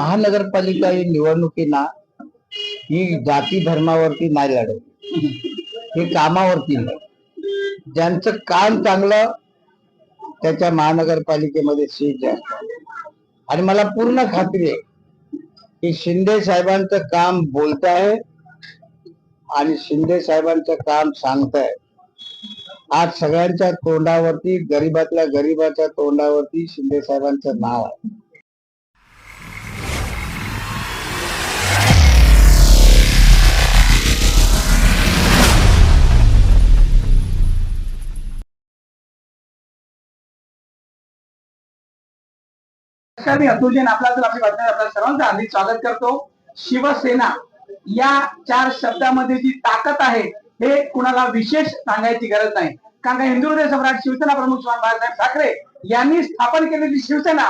महानगरपालिका ही निवडणुकीना ही जाती धर्मावरती नाही लढत. हे कामावरती ज्यांचं काम चांगलं त्याच्या महानगरपालिकेमध्ये सीट जास्त. आणि मला पूर्ण खात्री आहे की शिंदे साहेबांचं काम बोलत आहे आणि शिंदे साहेबांचं काम सांगताय. आज सगळ्यांच्या तोंडावरती गरीबातल्या गरीबाच्या तोंडावरती शिंदे साहेबांचं नाव आहे. नमस्कार मी अतुल जैन. आपला तर आपली बातमी आपल्या सर्वांचं हार्दिक स्वागत करतो. शिवसेना या चार शब्दामध्ये जी ताकद आहे हे कुणाला विशेष सांगायची गरज नाही. कारण का हिंदू हृदय सम्राट शिवसेना प्रमुख बाळासाहेब ठाकरे यांनी स्थापन केलेली शिवसेना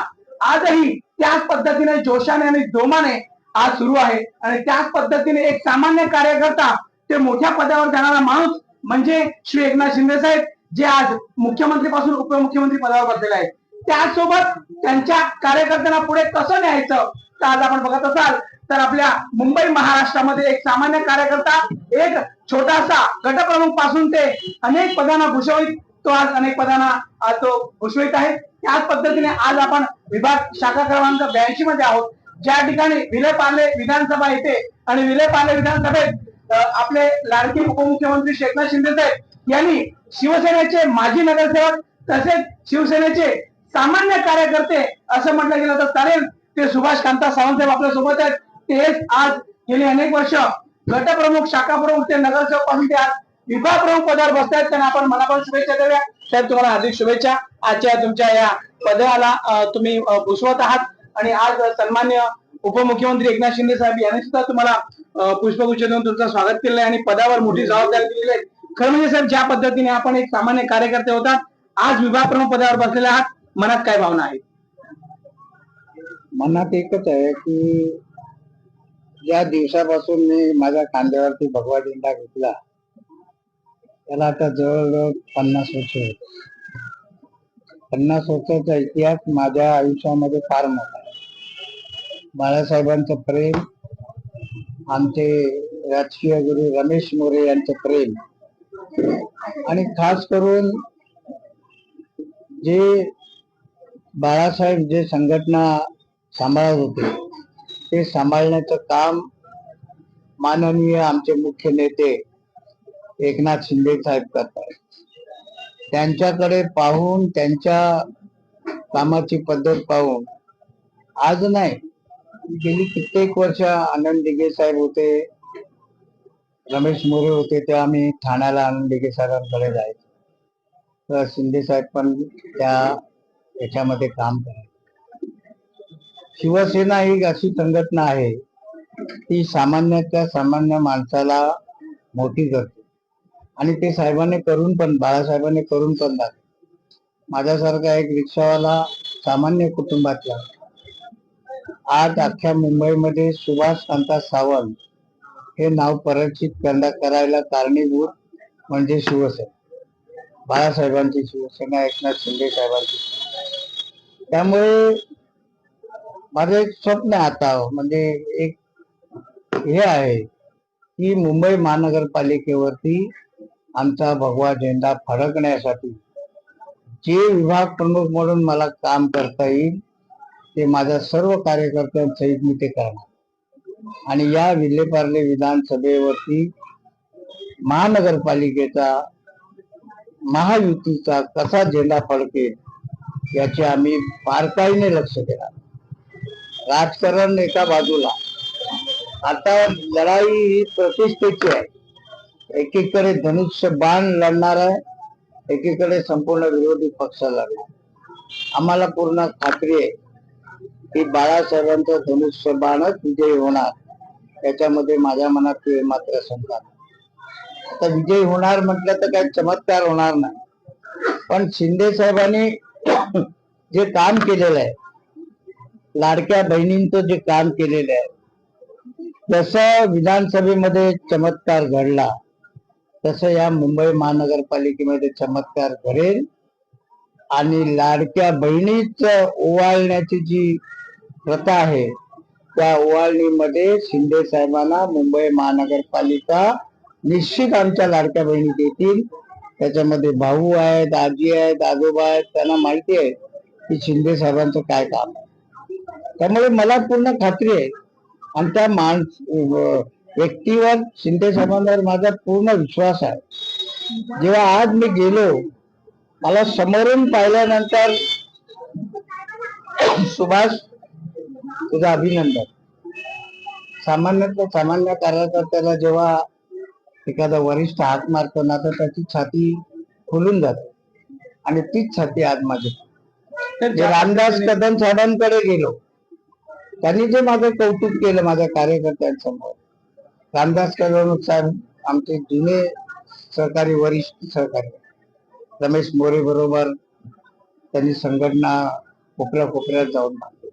आजही त्याच पद्धतीने जोशाने आणि जोमाने आज सुरू आहे. आणि त्याच पद्धतीने एक सामान्य कार्यकर्ता ते मोठ्या पदावर जाणारा माणूस म्हणजे श्री एकनाथ शिंदे साहेब जे आज मुख्यमंत्री पासून उपमुख्यमंत्री पदावर बसलेले आहेत. त्यासोबत त्यांच्या कार्यकर्त्यांना पुढे कसं न्यायचं? तर आज आपण बघत असाल तर आपल्या मुंबई महाराष्ट्रामध्ये एक सामान्य कार्यकर्ता एक छोटासा गटप्रमुखपासून ते अनेक पदांना भूषवित तो आज अनेक पदांना तो भूषवित आहे. त्याच पद्धतीने आज आपण विभाग शाखा क्रमांक ब्याऐंशी मध्ये आहोत. ज्या ठिकाणी विलेपार्ले विधानसभा येते आणि विलेपार्ले विधानसभेत आपले लाडके उपमुख्यमंत्री शेखनाथ शिंदे साहेब यांनी शिवसेनेचे माजी नगरसेवक तसेच शिवसेनेचे सामान्य कार्यकर्ते असं म्हटलं गेलं तर चालेल. ते सुभाष कांता सावंतसाहेब आपल्यासोबत आहेत. तेच आज गेली अनेक वर्ष गटप्रमुख शाखा प्रमुख ते नगरसेवकपासून ते आज विभाग प्रमुख पदावर बसतायत. त्यांना आपण मनापासून शुभेच्छा देऊया. साहेब तुम्हाला हार्दिक शुभेच्छा. आजच्या तुमच्या या पदाला तुम्ही पुसवत आहात. आणि आज सन्मान्य उपमुख्यमंत्री एकनाथ शिंदे साहेब यांनी सुद्धा तुम्हाला पुष्पगुच्छ देऊन तुमचं स्वागत केलं आहे आणि पदावर मोठी जबाबदारी दिलेली आहे. खरं म्हणजे साहेब ज्या पद्धतीने आपण एक सामान्य कार्यकर्ते होता आज विभाग प्रमुख पदावर बसलेले आहात. मनात काय भावना आहे मनात एकच आहे की ज्या दिवसापासून मी माझ्या खांद्यावरती भगवा झेंडा घेतला त्याला आता जवळजवळ पन्नास वर्ष होत पन्नास वर्षाचा इतिहास माझ्या आयुष्यामध्ये फार मोठा आहे. बाळासाहेबांचं प्रेम आमचे राजकीय गुरु रमेश मोरे यांचं प्रेम आणि खास करून जे बाळासाहेब जे संघटना सांभाळत होते ते सांभाळण्याचं काम माननीय आमचे मुख्य नेते एकनाथ शिंदे साहेब करतात. त्यांच्याकडे पाहून त्यांच्या कामाची पद्धत पाहून आज नाही गेली कित्येक वर्ष आनंद दिघे साहेब होते रमेश मोरे होते तेव्हा आम्ही ठाण्याला आनंद दिघे साहेबांकडे जायचो. तर शिंदे साहेब पण त्या याच्यामध्ये काम करायचं. शिवसेना ही अशी संघटना आहे ती सामान्याच्या सामान्य माणसाला मोठी करते. आणि ते साहेबांनी करून पण बाळासाहेबांनी करून पण दाखवलं माझ्यासारखा एक रिक्षावाला सामान्य कुटुंबातला आज अख्ख्या मुंबईमध्ये सुभाष कांता सावंत हे नाव परिचित करण्या करायला कारणीभूत म्हणजे शिवसेना. बाळासाहेबांची शिवसेना एकनाथ शिंदे साहेबांची शिवसेना. त्यामुळे माझं एक स्वप्न आता म्हणजे एक हे आहे की मुंबई महानगरपालिकेवरती आमचा भगवा झेंडा फडकण्यासाठी जे विभाग प्रमुख म्हणून मला काम करता येईल ते माझ्या सर्व कार्यकर्त्यांसहित मी ते करणार. आणि या विल्हेपार्ले विधानसभेवरती महानगरपालिकेचा महायुतीचा कसा झेंडा फडकेल याचे आम्ही बारकाईने लक्ष देणार. राजकारण एका बाजूला. आता लढाई ही प्रतिष्ठेची आहे. एकीकडे धनुष्य बाण लढणार आहे एकीकडे संपूर्ण विरोधी पक्ष लढणार आम्हाला पूर्ण खात्री आहे की बाळासाहेबांचं धनुष्य बाणच विजयी होणार. याच्यामध्ये माझ्या मनात ते मात्र समजा नाही. आता विजयी होणार म्हटलं तर काही चमत्कार होणार नाही. पण शिंदे साहेबांनी जे काम केलेलं आहे लाडक्या बहिणींचं जे काम केलेलं आहे जसं विधानसभेमध्ये चमत्कार घडला तसं या मुंबई महानगरपालिकेमध्ये चमत्कार घडेल आणि लाडक्या बहिणीच ओवाळण्याची जी प्रथा आहे त्या ओवाळणीमध्ये शिंदे साहेबांना मुंबई महानगरपालिका निश्चित आमच्या लाडक्या बहिणी देतील त्याच्यामध्ये भाऊ आहेत आजी आहेत आजोबा आहेत त्यांना माहिती आहे की शिंदे साहेबांचं काय काम आहे. त्यामुळे मला पूर्ण खात्री आहे. आणि त्या माणस व्यक्तीवर शिंदे साहेबांवर माझा पूर्ण विश्वास आहे. जेव्हा आज मी गेलो मला समोरून पाहिल्यानंतर सुभाष तुझं अभिनंदन. सामान्यातल्या सामान्य कार्यकर्त्याला जेव्हा एखादा वरिष्ठ हात मारतो ना तर त्याची छाती खुलून जाते. आणि तीच छाती आज माझी रामदास कदम साहेबांकडे गेलो त्यांनी जे माझं कौतुक केलं माझ्या कार्यकर्त्यांसमोर. रामदास कदम साहेब आमचे जुने सहकारी वरिष्ठ सहकारी. रमेश मोरे बरोबर त्यांनी संघटना कोपऱ्या कोपऱ्यात जाऊन मांडली.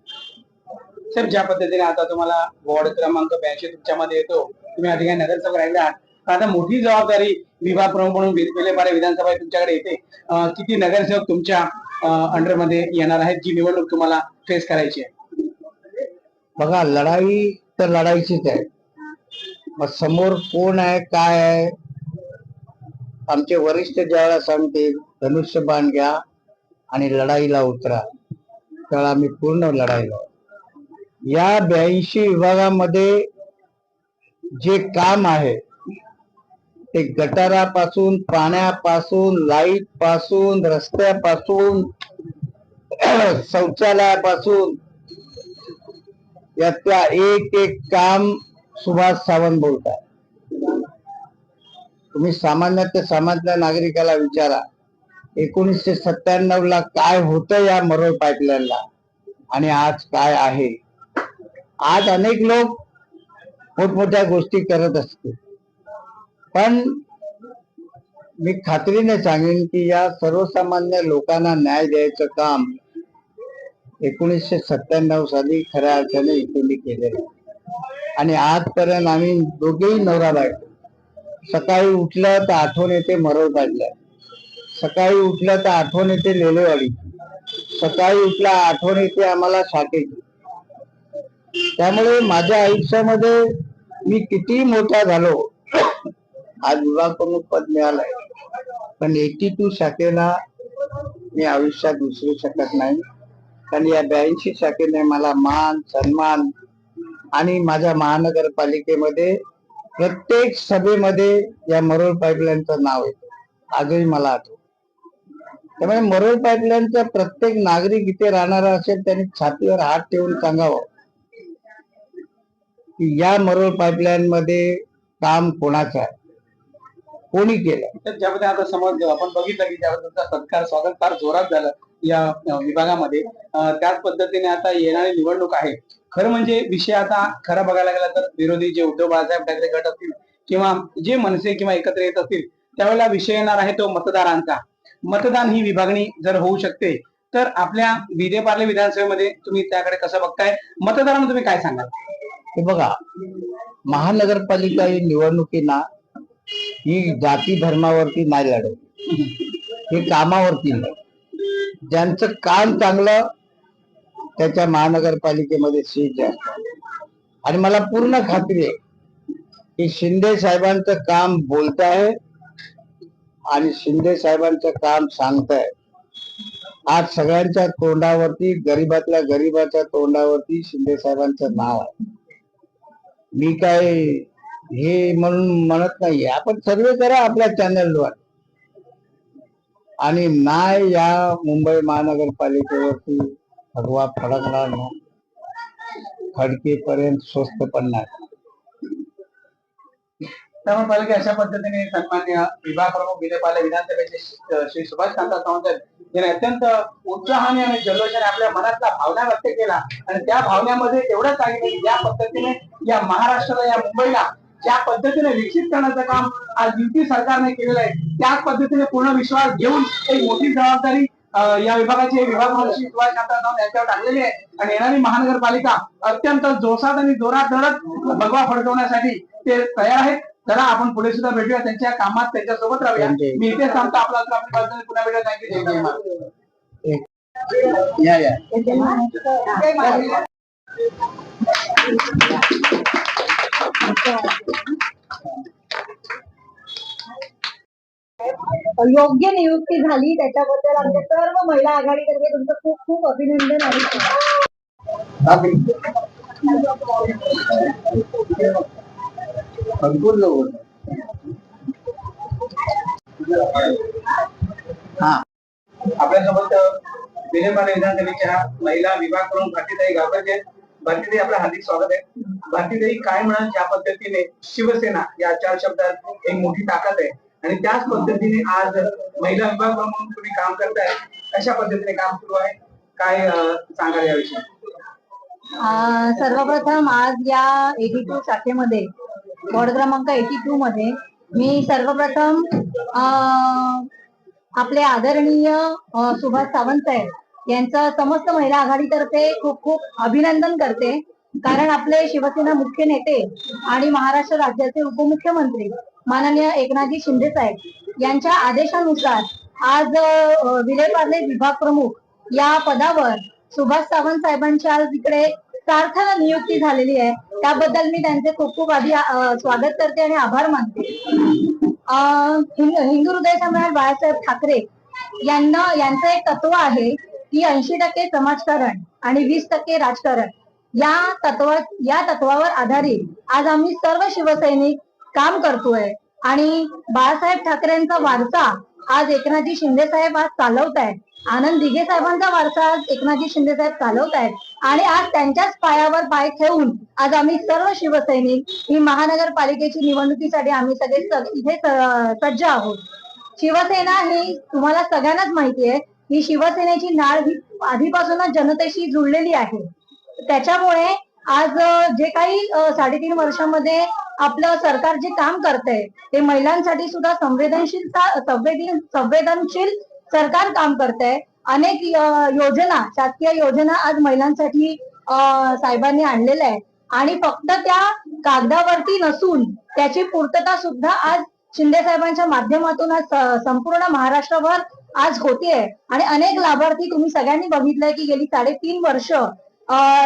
सर ज्या पद्धतीने आता तुम्हाला वॉर्ड क्रमांक ब्याऐंशी तुमच्यामध्ये येतो तुम्ही ठिकाणी नगरसेवक राहिले आहात आता मोठी जबाबदारी विभाग प्रमुख म्हणून वि- विधानसभा तुमच्याकडे येते. किती नगरसेवक तुमच्या अंडरमध्ये येणार आहेत? जी निवडणूक तुम्हाला फेस करायची आहे. बघा लढाई तर लढाईचीच आहे. मग समोर कोण आहे काय आहे? आमचे वरिष्ठ ज्यावेळेला सांगते धनुष्यबाण घ्या आणि लढाईला उतरा. त्यावेळेला आम्ही पूर्ण लढाईला या ब्याऐंशी विभागामध्ये जे काम आहे ते गटारापासून पाण्यापासून लाइटपासून रस्त्यापासून शौचालयापासून यातल्या एक एक काम सुभाष सावंत बोलतात. तुम्ही सामान्य ते सामान्य नागरिकाला विचारा एकोणीसशे सत्त्याण्णव ला काय होतं या मरोळ पाईपलाईनला आणि आज काय आहे? आज अनेक लोक मोठमोठ्या गोष्टी करत असतील. पण मी खात्रीने सांगेन की या सर्वसामान्य लोकांना न्याय द्यायचं काम एकोणीसशे सत्त्याण्णव साली खऱ्या अर्थाने इथून केलेलं आणि आजपर्यंत आम्ही दोघेही नवरा बायको. सकाळी उठलं तर आठवण येते मरव काढल्या सकाळी उठलं तर आठवण येते लेलेवाडी. सकाळी उठला आठवण येते आम्हाला शाखेची. त्यामुळे माझ्या आयुष्यामध्ये मी किती मोठा झालो आज विभाग प्रमुख पद मिळालंय. पण एटी टू शाखेला मी आयुष्यात विसरू शकत नाही. कारण या ब्याऐंशी शाखेने मला मान सन्मान आणि माझ्या महानगरपालिकेमध्ये प्रत्येक सभेमध्ये या मरोळ पाईपलाईनचं नाव येतं आजही मला आठवत. त्यामुळे मरोळ पाईपलाईनचा प्रत्येक नागरिक इथे राहणारा असेल त्यांनी छातीवर हात ठेवून सांगावं. की या मरोळ पाईपलाईन मध्ये काम कोणाचं आहे? कोणी केलं? तर ज्यामध्ये आता समज आपण बघितलं की तुमचा सत्कार स्वागत फार जोरात झालं या विभागामध्ये. त्याच पद्धतीने आता येणारी निवडणूक आहे. खरं म्हणजे विषय आता खरा बघायला गेला तर विरोधी जे उद्धव बाळासाहेब ठाकरे गट असतील किंवा जे मनसे किंवा एकत्र येत असतील त्यावेळेला विषय येणार आहे तो मतदारांचा. मतदान ही विभागणी जर होऊ शकते तर आपल्या विजय पार्ले विधानसभेमध्ये तुम्ही त्याकडे कसं बघताय? मतदारांना तुम्ही काय सांगाल? हे बघा महानगरपालिका निवडणुकीना ही जाती धर्मावरती नाही लढत. हे कामावरती ज्यांचं काम चांगलं त्याच्या महानगरपालिकेमध्ये सीट जास्त. आणि मला पूर्ण खात्री आहे की शिंदे साहेबांचं काम बोलत आहे आणि शिंदे साहेबांचं काम सांगताय. आज सगळ्यांच्या तोंडावरती गरीबातल्या गरीबाच्या तोंडावरती शिंदे साहेबांचं नाव आहे. मी काय हे म्हणून म्हणत नाही आपण सर्वे करा आपल्या चॅनलवर आणि नाही या मुंबई महानगरपालिकेवरती भगवा फडकणार ना खडकेपर्यंत स्वस्त पण नाही त्यामुळे पाहिलं अशा पद्धतीने सन्मान्य विभाग प्रमुख विजय पाले विधानसभेचे श्री सुभाष कांता सावंत यांनी अत्यंत उत्साहाने आणि जल्लोषाने आपल्या मनातला भावना व्यक्त केला. आणि त्या भावनेमध्ये एवढंच सांगितलं की ज्या पद्धतीने या महाराष्ट्राला या मुंबईला ज्या पद्धतीने विकसित करण्याचं काम आज युती सरकारने केलेलं आहे. त्याच पद्धतीने पूर्ण विश्वास घेऊन एक मोठी जबाबदारी या विभागाचे विभाग सुभाष कांता सावंत यांच्यावर टाकलेली आहे. आणि येणारी महानगरपालिका अत्यंत जोशात आणि जोरात धडत भगवा फडकवण्यासाठी ते तयार आहेत. चला आपण पुढे सुद्धा भेटूया. त्यांच्या कामात त्यांच्यासोबत राहूया मी इथे सांगतो आपला पुन्हा भेटूया. थँक्यू या योग्य नियुक्ती झाली त्याच्याबद्दल आमच्या सर्व महिला आघाडीतर्फे तुमचं खूप खूप अभिनंदन आहे हा. आपल्यासोबत विलेपार्ले विधानसभेच्या महिला विभाग प्रमुख भारतीताई गावकरचे भारतीताई आपलं हार्दिक स्वागत आहे. भारतीताई काय म्हणाल ज्या पद्धतीने शिवसेना या चार शब्दात एक मोठी ताकद आहे. आणि त्याच पद्धतीने आज महिला विभाग म्हणून तुम्ही काम करताय कशा पद्धतीने काम सुरू आहे? काय सांगाल याविषयी? सर्वप्रथम आज या एटी टू शाखेमध्ये वॉर्ड क्रमांक एटी टू मध्ये मी सर्वप्रथम आपले आदरणीय सुभाष सावंत साहेब यांचं समस्त महिला आघाडीतर्फे खूप खूप अभिनंदन करते. कारण आपले शिवसेना मुख्य नेते आणि महाराष्ट्र राज्याचे उपमुख्यमंत्री माननीय एकनाथजी शिंदे साहेब यांच्या आदेशानुसार आज विलेपार्ले विभाग प्रमुख या पदावर सुभाष सावंत साहेबांची आज इकडे सार्थक नियुक्ती झालेली आहे. त्याबद्दल मी त्यांचे खूप खूप आधी स्वागत करते आणि आभार मानते. अं, हिंदू हृदय सम्राट बाळासाहेब ठाकरे यांना यांचं एक तत्व आहे ती ऐंशी टक्के समाजकारण आणि वीस टक्के राजकारण या तत्व या तत्वावर आधारित आज आम्ही सर्व शिवसैनिक काम करतोय. आणि बाळासाहेब ठाकरेंचा वारसा आज एकनाथजी शिंदे साहेब आज चालवत आहेत आनंद दिघे साहेबांचा वारसा आज एकनाथजी शिंदे साहेब चालवत आहेत आणि आज त्यांच्याच पायावर पाय ठेवून आज आम्ही सर्व शिवसैनिक ही महानगरपालिकेची निवडणुकीसाठी आम्ही सगळे इथे सज्ज आहोत. शिवसेना ही तुम्हाला सगळ्यांनाच माहिती आहे. ही शिवसेनेची नाळ ही आधीपासूनच जनतेशी जुळलेली आहे. त्याच्यामुळे आज जे काही साडेतीन वर्षामध्ये आपलं सरकार जे काम करतंय ते महिलांसाठी सुद्धा संवेदनशील संवेदन संवेदनशील सरकार काम करतंय. अनेक योजना शासकीय योजना आज महिलांसाठी साहेबांनी आणलेल्या आहेत. आणि फक्त त्या कागदावरती नसून त्याची पूर्तता सुद्धा आज शिंदे साहेबांच्या माध्यमातून आज संपूर्ण महाराष्ट्रभर आज होते आणि अनेक लाभार्थी तुम्ही सगळ्यांनी बघितलंय की गेली साडेतीन वर्ष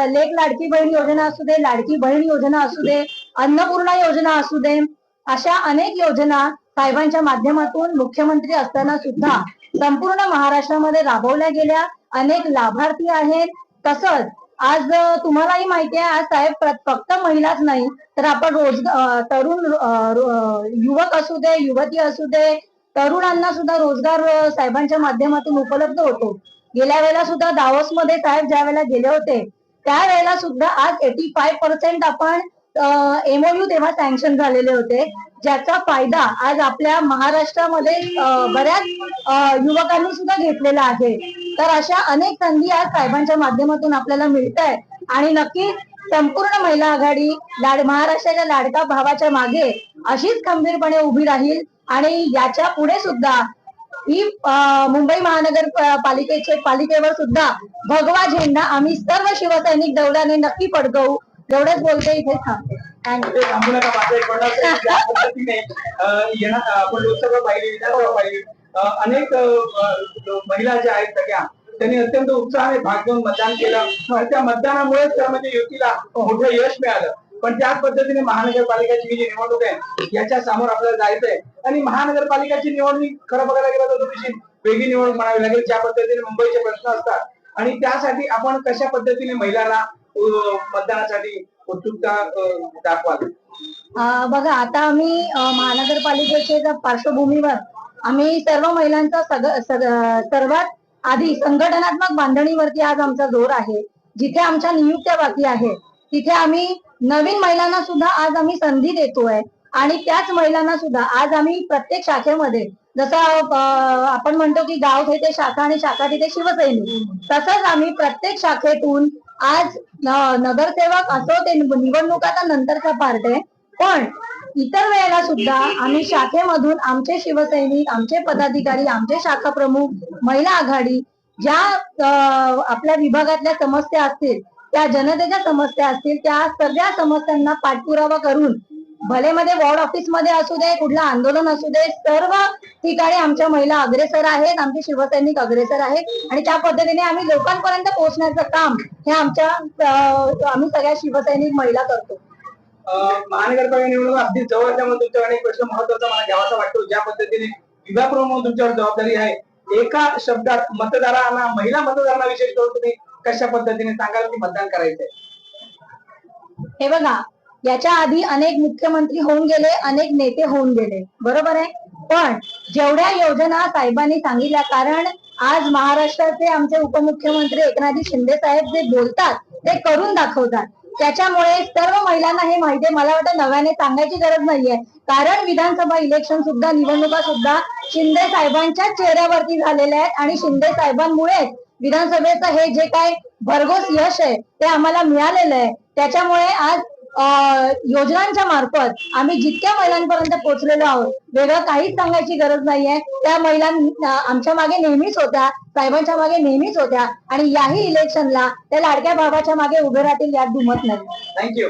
लेख लाडकी बहीण योजना असू दे लाडकी बहीण योजना असू दे अन्नपूर्णा योजना असू दे अशा अनेक योजना साहेबांच्या माध्यमातून मुख्यमंत्री असताना सुद्धा संपूर्ण महाराष्ट्रामध्ये राबवल्या गेल्या. अनेक लाभार्थी आहेत. तसंच आज तुम्हालाही माहिती आहे आज साहेब फक्त महिलाच नाही तर आपण रोज तरुण युवक असू दे युवती असू दे तरुणांना सुद्धा रोजगार साहेबांच्या माध्यमातून उपलब्ध होतो. गेल्या वेळेला सुद्धा दावसमध्ये साहेब ज्या वेळेला गेले होते त्यावेळेला सुद्धा आज एटी फाय पर्सेंट आपण एमओयू तेव्हा सँक्शन झालेले होते. ज्याचा फायदा आज आपल्या महाराष्ट्रामध्ये बऱ्याच युवकांनी सुद्धा घेतलेला आहे. तर अशा अनेक संधी आज साहेबांच्या माध्यमातून आपल्याला मिळत आहे आणि नक्की संपूर्ण महिला आघाडी लाड महाराष्ट्राच्या लाडका भावाच्या मागे अशीच खंबीरपणे उभी राहील. आणि याच्यापुढे सुद्धा ही मुंबई महानगर पालिकेचे पालिकेवर सुद्धा भगवा झेंडा आम्ही सर्व शिवसैनिक दौड्याने नक्की पडगवू एवढंच बोलते इथे थांबते. आपण लोकसभा पाहिली विधानसभा पाहिली. अनेक महिला ज्या आहेत सगळ्या त्यांनी अत्यंत उत्साहाने भाग घेऊन मतदान केलं. त्या मतदानामुळेच त्यामध्ये म्हणजे युतीला मोठं यश मिळालं. पण त्याच पद्धतीने महानगरपालिकेची जी निवडणूक आहे याच्या समोर आपल्याला जायचंय. आणि महानगरपालिकेची निवडणूक खरं बघायला गेलं तर थोडीशी वेगळी निवडणूक म्हणावी लागेल ज्या पद्धतीने मुंबईचे प्रश्न असतात. आणि त्यासाठी आपण कशा पद्धतीने महिलांना मतदानासाठी उत्सुकता अं, दाखवाल बघा आता आम्ही महानगरपालिकेच्या पार्श्वभूमीवर आम्ही सर्व महिलांचा सग- सर्वात आधी संघटनात्मक बांधणीवरती आज आमचा जोर आहे. जिथे आमच्या नियुक्त्या बाकी आहेत तिथे आम्ही नवीन महिलांना सुद्धा आज आम्ही संधी देतोय. आणि त्याच महिलांना सुद्धा आज आम्ही प्रत्येक शाखेमध्ये जसं आपण म्हणतो की गाव तिथे शाखा आणि शाखा तिथे शिवसैनिक. तसंच आम्ही प्रत्येक शाखेतून आज नगरसेवक असो ते निवडणुका तर नंतरचा पार्ट आहे. पण इतर वेळेला सुद्धा आम्ही शाखेमधून आमचे शिवसैनिक आमचे पदाधिकारी आमचे शाखा प्रमुख महिला आघाडी ज्या अं, आपल्या विभागातल्या समस्या असतील त्या जनतेच्या समस्या असतील त्या सगळ्या समस्यांना पाठपुरावा करून भले मध्ये वॉर्ड ऑफिसमध्ये असू दे कुठलं आंदोलन असू दे सर्व ठिकाणी आमच्या महिला अग्रेसर आहेत आमचे शिवसैनिक अग्रेसर आहेत आणि त्या पद्धतीने आम्ही लोकांपर्यंत पोहोचण्याचं काम हे आमच्या आम्ही सगळ्या शिवसैनिक महिला करतो. महानगरपालिका निवडणूक अगदी जवळ त्यामुळे तुमच्याकडे अनेक प्रश्न महत्त्वाचा मला घ्यावासा वाटतो. ज्या पद्धतीने विभाग प्रमुख म्हणून तुमच्यावर जबाबदारी आहे एका शब्दात मतदारांना महिला मतदारांना विशेष करून तुम्ही कशा पद्धतीने सांगाल की मतदान करायचंय? हे बघा याच्या आधी अनेक मुख्यमंत्री होऊन गेले अनेक नेते होऊन गेले. बरोबर आहे? पण जेवढ्या योजना साहेबांनी सांगितल्या कारण आज महाराष्ट्राचे आमचे उपमुख्यमंत्री एकनाथजी शिंदे साहेब जे बोलतात ते करून दाखवतात. त्याच्यामुळे सर्व महिलांना हे माहिती आहे. मला वाटतं नव्याने सांगायची गरज नाहीये. कारण विधानसभा इलेक्शन सुद्धा निवडणुका सुद्धा शिंदे साहेबांच्या चेहऱ्यावरती झालेल्या आहेत आणि शिंदे साहेबांमुळेच विधानसभेचं हे जे काय भरघोस यश आहे ते आम्हाला मिळालेलं आहे. त्याच्यामुळे आज योजनांच्या मार्फत आम्ही जितक्या महिलांपर्यंत पोहोचलेलो आहोत वेगळं काहीच सांगायची गरज नाहीये. त्या महिला आमच्या मागे नेहमीच होत्या साहेबांच्या मागे नेहमीच होत्या आणि याही इलेक्शनला त्या लाडक्या बाबाच्या मागे उभे राहतील यात दुमत नाही. थँक्यू